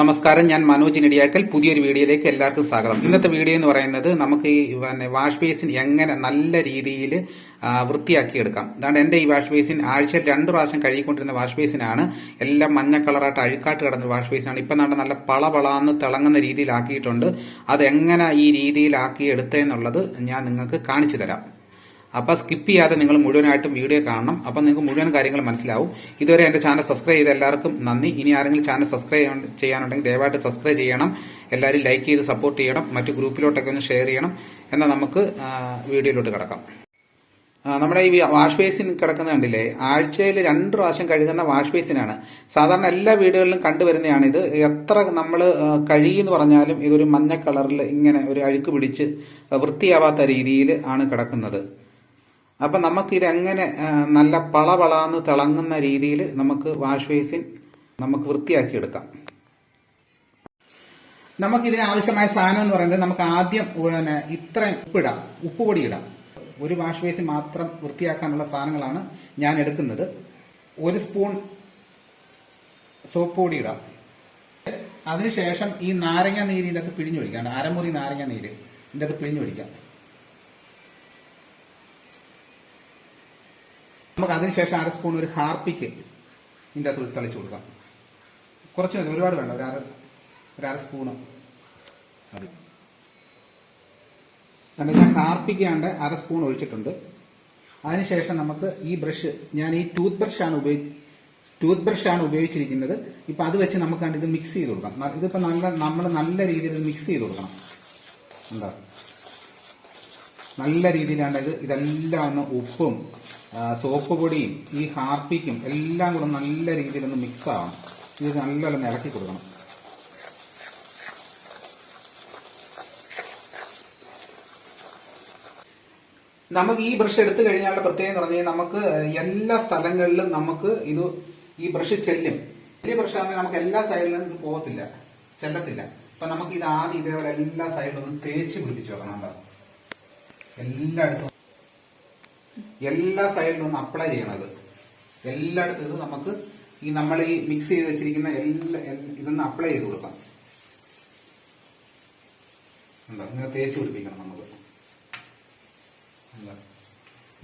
നമസ്കാരം ഞാൻ മനോജ് നെടിയാക്കൽ പുതിയൊരു വീഡിയോയിലേക്ക് എല്ലാവർക്കും സ്വാഗതം. ഇന്നത്തെ വീഡിയോ എന്ന് പറയുന്നത് നമുക്ക് ഈ പിന്നെ വാഷ് ബേസിൻ എങ്ങനെ നല്ല രീതിയിൽ വൃത്തിയാക്കിയെടുക്കാം. അതാണ് എന്റെ ഈ വാഷ് ബേസിൻ ആഴ്ചയിൽ രണ്ട് പ്രാവശ്യം കഴുകിക്കൊണ്ടിരുന്ന വാഷ് ബേസിനാണ്. എല്ലാം മഞ്ഞ കളറായിട്ട് അഴുക്കാട്ട് കിടന്ന വാഷ് ബേസിനാണ്. ഇപ്പം നമ്മുടെ നല്ല പള പളാന്ന് തിളങ്ങുന്ന രീതിയിലാക്കിയിട്ടുണ്ട്. അത് എങ്ങനെ ഈ രീതിയിലാക്കി എടുത്തതെന്നുള്ളത് ഞാൻ നിങ്ങൾക്ക് കാണിച്ചു തരാം. അപ്പോൾ സ്കിപ്പ് ചെയ്യാതെ നിങ്ങൾ മുഴുവനായിട്ടും വീഡിയോ കാണണം. അപ്പോൾ നിങ്ങൾക്ക് മുഴുവൻ കാര്യങ്ങൾ മനസ്സിലാവും. ഇതുവരെ എന്റെ ചാനൽ സബ്സ്ക്രൈബ് ചെയ്ത എല്ലാവർക്കും നന്ദി. ഇനി ആരെങ്കിലും ചാനൽ സബ്സ്ക്രൈബ് ചെയ്യാനുണ്ടെങ്കിൽ ദയവായിട്ട് സബ്സ്ക്രൈബ് ചെയ്യണം. എല്ലാവരും ലൈക്ക് ചെയ്ത് സപ്പോർട്ട് ചെയ്യണം. മറ്റു ഗ്രൂപ്പിലോട്ടൊക്കെ ഒന്ന് ഷെയർ ചെയ്യണം. എന്നാൽ നമുക്ക് വീഡിയോയിലോട്ട് കിടക്കാം. നമ്മുടെ ഈ വാഷ് ബേസിൻ കിടക്കുന്ന കണ്ടില്ലേ? ആഴ്ചയിൽ രണ്ട് പ്രാവശ്യം കഴുകുന്ന വാഷ് ബേസിനാണ് സാധാരണ എല്ലാ വീടുകളിലും കണ്ടുവരുന്നതാണ് ഇത്. എത്ര നമ്മൾ കഴുകി എന്ന് പറഞ്ഞാലും ഇതൊരു മഞ്ഞ കളറിൽ ഇങ്ങനെ ഒരു അഴുക്ക് പിടിച്ച് വൃത്തിയാവാത്ത രീതിയിൽ ആണ് കിടക്കുന്നത്. അപ്പം നമുക്ക് ഇത് എങ്ങനെ ആ, നല്ല പളപളാന്ന് തിളങ്ങുന്ന രീതിയിൽ നമുക്ക് വാഷ് ബേസിൻ നമുക്ക് വൃത്തിയാക്കി എടുക്കാം നമുക്ക് ഇതിന് ആവശ്യമായ സാധനം എന്ന് പറയുന്നത് നമുക്ക് ആദ്യം പിന്നെ ഇത്രയും ഉപ്പിടാം ഉപ്പുപൊടി ഇടാം. ഒരു വാഷ് ബേസിൻ മാത്രം വൃത്തിയാക്കാനുള്ള സാധനങ്ങളാണ് ഞാൻ എടുക്കുന്നത്. ഒരു സ്പൂൺ സോപ്പ് പൊടി ഇടാം. അതിനുശേഷം ഈ നാരങ്ങ നീരിന്റെ അകത്ത് പിഴിഞ്ഞൊഴിക്കാം. അരമുറി നാരങ്ങ നീര് ഇതിന്റെ അകത്ത് പിഴിഞ്ഞൊഴിക്കാം. നമുക്ക് അതിനുശേഷം അര സ്പൂൺ ഒരു ഹാർപ്പിക്ക് ഇതിന്റെ അകത്ത് തളിച്ചു കൊടുക്കാം. കുറച്ച് മതി ഒരുപാട് വേണ്ട ഒരു അര ഒരു അര സ്പൂണ്. മതി. കണ്ടോ ഞാൻ ഹാർപ്പിക്കാണ്ട് അര സ്പൂൺ ഒഴിച്ചിട്ടുണ്ട്. അതിനുശേഷം നമുക്ക് ഈ ബ്രഷ് ഞാൻ ഈ ടൂത്ത് ബ്രഷാണ് ഉപയോഗി ടൂത്ത് ബ്രഷാണ് ഉപയോഗിച്ചിരിക്കുന്നത്. ഇപ്പം അത് വെച്ച് നമുക്ക് കണ്ട് ഇത് മിക്സ് ചെയ്ത് കൊടുക്കാം. ഇതിപ്പോൾ ഇതിപ്പോ നല്ല നമ്മൾ നല്ല രീതിയിൽ ഇത് മിക്സ് ചെയ്ത് കൊടുക്കണം. എന്താ നല്ല രീതിയിലാണ് ഇത് ഇതെല്ലാം ഒന്ന് ഉപ്പും സോപ്പ് പൊടിയും ഈ ഹാർപ്പിക്കും എല്ലാം കൂടെ നല്ല രീതിയിൽ ഒന്ന് മിക്സ് ആവണം. ഇത് നല്ലോണം ഇളക്കി കൊടുക്കണം. നമുക്ക് ഈ ബ്രഷ് എടുത്തു കഴിഞ്ഞാൽ പ്രത്യേകത എന്ന് പറഞ്ഞാൽ നമുക്ക് എല്ലാ സ്ഥലങ്ങളിലും നമുക്ക് ഇത് ഈ ബ്രഷ് ചെല്ലും. വലിയ ബ്രഷ് ആണെങ്കിൽ നമുക്ക് എല്ലാ സൈഡിലും ഇത് പോകത്തില്ല ചെല്ലത്തില്ല. അപ്പൊ നമുക്ക് ഇത് ആദ്യം ഇതേപോലെ എല്ലാ സൈഡിലും ഒന്ന് തേച്ച് പിടിപ്പിച്ചു വെക്കണം എല്ലായിടത്തും എല്ലാ സൈഡിലും ഒന്ന് അപ്ലൈ ചെയ്യണത്. എല്ലായിടത്തും ഇത് നമുക്ക് ഈ നമ്മൾ ഈ മിക്സ് ചെയ്ത് വെച്ചിരിക്കുന്ന എല്ലാ ഇതൊന്ന് അപ്ലൈ ചെയ്ത് കൊടുക്കാം. എന്താ ഇങ്ങനെ തേച്ച് പിടിപ്പിക്കണം നമുക്ക്.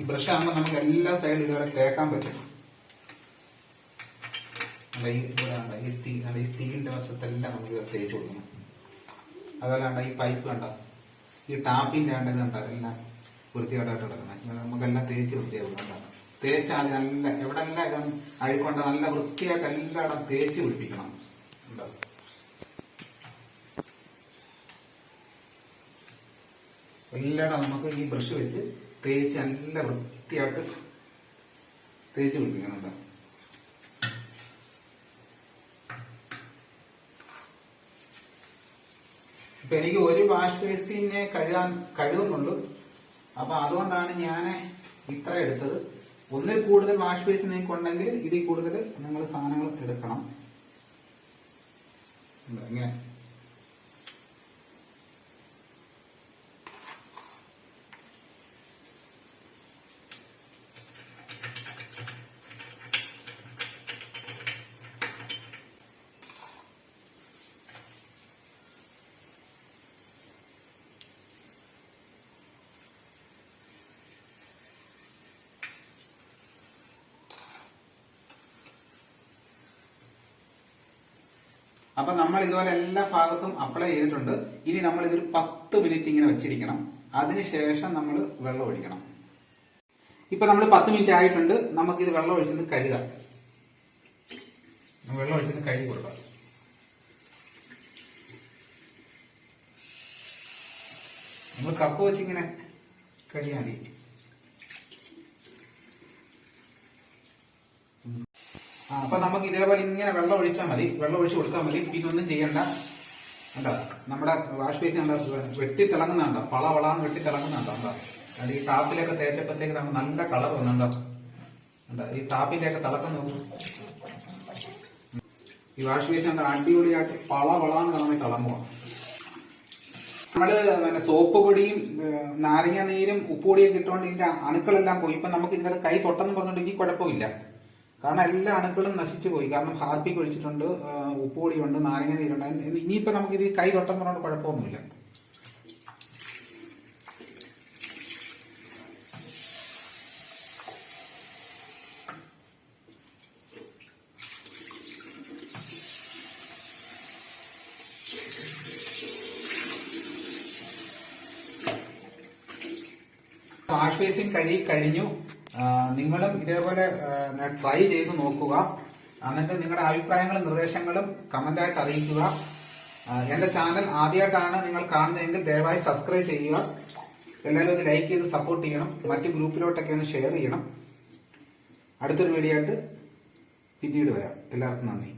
ഈ ബ്രഷ് ആകുമ്പോൾ നമുക്ക് എല്ലാ സൈഡിലും തേക്കാൻ പറ്റും. ഈ സ്റ്റീ? ഈ വശത്തെല്ലാം നമുക്ക് തേച്ച് കൊടുക്കണം. അതല്ലാണ്ട് ഈ പൈപ്പ് കണ്ട? ഈ ടാപ്പിന്റെ കണ്ടത് കണ്ട എല്ലാം. വൃത്തികേടായിട്ട് കിടക്കുന്നത് നമുക്കെല്ലാം തേച്ച് വൃത്തിയാക്കണം തേച്ചാൽ നല്ല എവിടെല്ലാം എല്ലാം അഴുക്കൊണ്ട് നല്ല വൃത്തിയായിട്ട് എല്ലായിടം തേച്ച് പിടിപ്പിക്കണം. ഉണ്ടോ? എല്ലായിടം നമുക്ക് ഈ ബ്രഷ് വെച്ച് തേച്ച് നല്ല വൃത്തിയായിട്ട് തേച്ച് പിടിപ്പിക്കണം ഇപ്പൊ എനിക്ക് ഒരു വാഷ് ബേസിനെ കഴുകാൻ കഴിയുന്നുള്ളൂ. അപ്പൊ അതുകൊണ്ടാണ് ഞാൻ ഇത്ര എടുത്തത്. ഒന്നിൽ കൂടുതൽ വാഷ് ബേസ് നിങ്ങൾക്ക് ഉണ്ടെങ്കിൽ ഇതിൽ കൂടുതൽ നിങ്ങൾ സാധനങ്ങൾ എടുക്കണം. ഇങ്ങനെ. അപ്പൊ നമ്മൾ ഇതുപോലെ എല്ലാ ഭാഗത്തും അപ്ലൈ ചെയ്തിട്ടുണ്ട്. ഇനി നമ്മൾ ഇതൊരു പത്ത് മിനിറ്റ് ഇങ്ങനെ വെച്ചിരിക്കണം. അതിനുശേഷം നമ്മൾ വെള്ളം ഒഴിക്കണം. ഇപ്പൊ നമ്മൾ പത്ത് മിനിറ്റ് ആയിട്ടുണ്ട്. നമുക്ക് ഇത് വെള്ളം ഒഴിച്ചത് കഴുകാം. വെള്ളം ഒഴിച്ചത് കഴുകി കൊടുക്കാം. നമ്മൾ കപ്പ് വെച്ചിങ്ങനെ കഴിയാതിരിക്കും അപ്പൊ നമുക്ക് ഇതേപോലെ ഇങ്ങനെ വെള്ളം ഒഴിച്ചാൽ മതി. വെള്ളം ഒഴിച്ച് കൊടുത്താൽ മതി. പിന്നെ ഒന്നും ചെയ്യണ്ട. കണ്ടോ? നമ്മുടെ വാഷ് ബേസിൻ കണ്ടോ? വെട്ടി തിളങ്ങുന്നുണ്ടോ പള വളാന്ന് വെട്ടി തിളങ്ങുന്നുണ്ടോ കണ്ടോ? അത് ഈ ടാപ്പിലൊക്കെ തേച്ചപ്പോഴത്തേക്ക് നമുക്ക് നല്ല കളർ വന്നുണ്ടോ കണ്ടോ? ഈ ടാപ്പിന്റെയൊക്കെ തിളക്കം നോക്കും. ഈ വാഷ് ബേസിൻ കണ്ടോ? അടിപൊളിയായിട്ട് പള വളാന്ന് നമ്മൾ തിളങ്ങുക നമ്മൾ പിന്നെ സോപ്പ് പൊടിയും നാരങ്ങ നീരും ഉപ്പുപൊടിയും കിട്ടുകൊണ്ട് ഇതിന്റെ അണുക്കളെല്ലാം പോയി. ഇപ്പൊ നമുക്ക് ഇതിന്റെ കൈ തൊട്ടെന്ന് പറഞ്ഞിട്ടുണ്ടെങ്കിൽ കുഴപ്പമില്ല. കാരണം എല്ലാ അണുക്കളും നശിച്ചു പോയി. കാരണം ഹാർപ്പിക്ക് ഒഴിച്ചിട്ടുണ്ട് ഉപ്പുപൊടിയുണ്ട് നാരങ്ങ നീരുണ്ട്. ഇനി- ഇനിയിപ്പോ നമുക്ക് ഇത് കൈ തൊട്ടം പറഞ്ഞുകൊണ്ട് കുഴപ്പമൊന്നുമില്ല. ബേസിൻ കരി കഴിഞ്ഞു. നിങ്ങളും ഇതേപോലെ ട്രൈ ചെയ്ത് നോക്കുക. എന്നിട്ട് നിങ്ങളുടെ അഭിപ്രായങ്ങളും നിർദ്ദേശങ്ങളും കമന്റായിട്ട് അറിയിക്കുക. എന്റെ ചാനൽ ആദ്യമായിട്ടാണ് നിങ്ങൾ കാണുന്നതെങ്കിൽ ദയവായി സബ്സ്ക്രൈബ് ചെയ്യുക. എല്ലാവരും ഒന്ന് ലൈക്ക് ചെയ്ത് സപ്പോർട്ട് ചെയ്യണം. മറ്റു ഗ്രൂപ്പിലോട്ടൊക്കെ ഒന്ന് ഷെയർ ചെയ്യണം. അടുത്തൊരു വീഡിയോ ആയിട്ട് പിന്നീട് വരാം. എല്ലാവർക്കും നന്ദി.